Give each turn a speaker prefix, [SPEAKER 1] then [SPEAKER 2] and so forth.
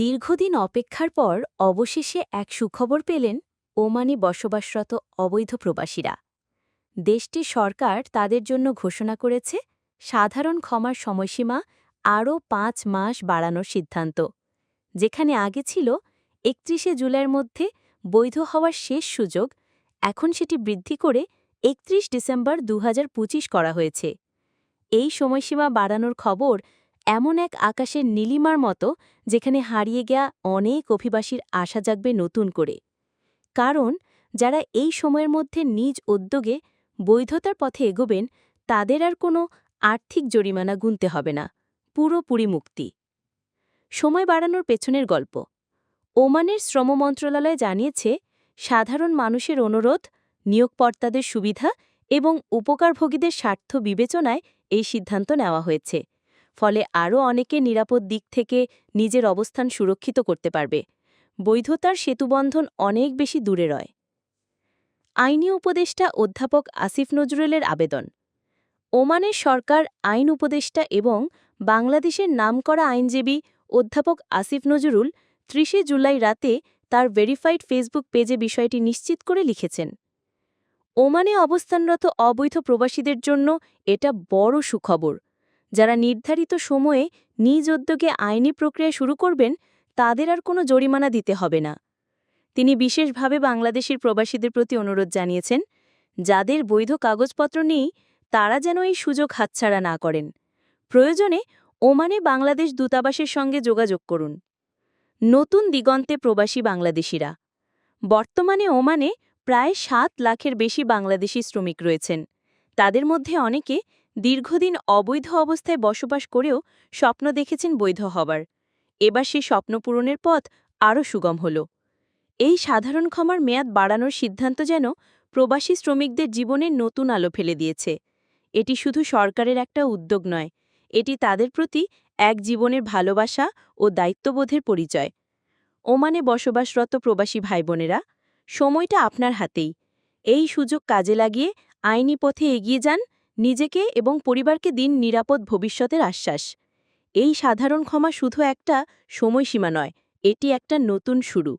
[SPEAKER 1] দীর্ঘদিন অপেক্ষার পর অবশেষে এক সুখবর পেলেন ওমানে বসবাসরত অবৈধ প্রবাসীরা। দেশটির সরকার তাদের জন্য ঘোষণা করেছে, সাধারণ ক্ষমার সময়সীমা আরও পাঁচ মাস বাড়ানোর সিদ্ধান্ত। যেখানে আগে ছিল একত্রিশে জুলাইয়ের মধ্যে বৈধ হওয়ার শেষ সুযোগ, এখন সেটি বৃদ্ধি করে একত্রিশ ডিসেম্বর দু হাজার পঁচিশ করা হয়েছে। এই সময়সীমা বাড়ানোর খবর এমন এক আকাশের নীলিমার মতো যেখানে হারিয়ে গেয়া অনেক অভিবাসীর আশা জাগবে নতুন করে। কারণ, যারা এই সময়ের মধ্যে নিজ উদ্যোগে বৈধতার পথে এগোবেন, তাদের আর কোনো আর্থিক জরিমানা গুনতে হবে না, পুরোপুরি মুক্তি। সময় বাড়ানোর পেছনের গল্প। ওমানের শ্রম মন্ত্রণালয় জানিয়েছে, সাধারণ মানুষের অনুরোধ, নিয়োগকর্তাদের সুবিধা এবং উপকারভোগীদের স্বার্থ বিবেচনায় এই সিদ্ধান্ত নেওয়া হয়েছে। ফলে আরও অনেকে নিরাপদ দিক থেকে নিজের অবস্থান সুরক্ষিত করতে পারবে। বৈধতার সেতুবন্ধন অনেক বেশি দূরে রয়। আইনি উপদেষ্টা অধ্যাপক আসিফ নজরুলের আবেদন। ওমানের সরকার, আইন উপদেষ্টা এবং বাংলাদেশের নামকরা আইনজীবী অধ্যাপক আসিফ নজরুল ত্রিশে জুলাই রাতে তার ভেরিফাইড ফেসবুক পেজে বিষয়টি নিশ্চিত করে লিখেছেন। ওমানে অবস্থানরত অবৈধ প্রবাসীদের জন্য এটা বড় সুখবর। যারা নির্ধারিত সময়ে নিজ উদ্যোগে আইনি প্রক্রিয়া শুরু করবেন, তাদের আর কোনো জরিমানা দিতে হবে না। তিনি বিশেষভাবে বাংলাদেশের প্রবাসীদের প্রতি অনুরোধ জানিয়েছেন, যাদের বৈধ কাগজপত্র নেই, তারা যেন এই সুযোগ হাতছাড়া না করেন। প্রয়োজনে ওমানে বাংলাদেশ দূতাবাসের সঙ্গে যোগাযোগ করুন। নতুন দিগন্তে প্রবাসী বাংলাদেশিরা। বর্তমানে ওমানে প্রায় সাত লাখের বেশি বাংলাদেশি শ্রমিক রয়েছেন। তাদের মধ্যে অনেকে দীর্ঘদিন অবৈধ অবস্থায় বসবাস করেও স্বপ্ন দেখেছেন বৈধ হবার। এবার সে স্বপ্ন পূরণের পথ আরও সুগম হল। এই সাধারণ ক্ষমার মেয়াদ বাড়ানোর সিদ্ধান্ত যেন প্রবাসী শ্রমিকদের জীবনে নতুন আলো ফেলে দিয়েছে। এটি শুধু সরকারের একটা উদ্যোগ নয়, এটি তাদের প্রতি এক জীবনের ভালোবাসা ও দায়িত্ববোধের পরিচয়। ওমানে বসবাসরত প্রবাসী ভাইবোনেরা, সময়টা আপনার হাতেই। এই সুযোগ কাজে লাগিয়ে আইনি পথে এগিয়ে যান নিজেকে এবং পরিবারকে দিন নিরাপদ ভবিষ্যতের আশ্বাস। এই সাধারণ ক্ষমা শুধু একটা সময়সীমা নয়, এটি একটা নতুন শুরু।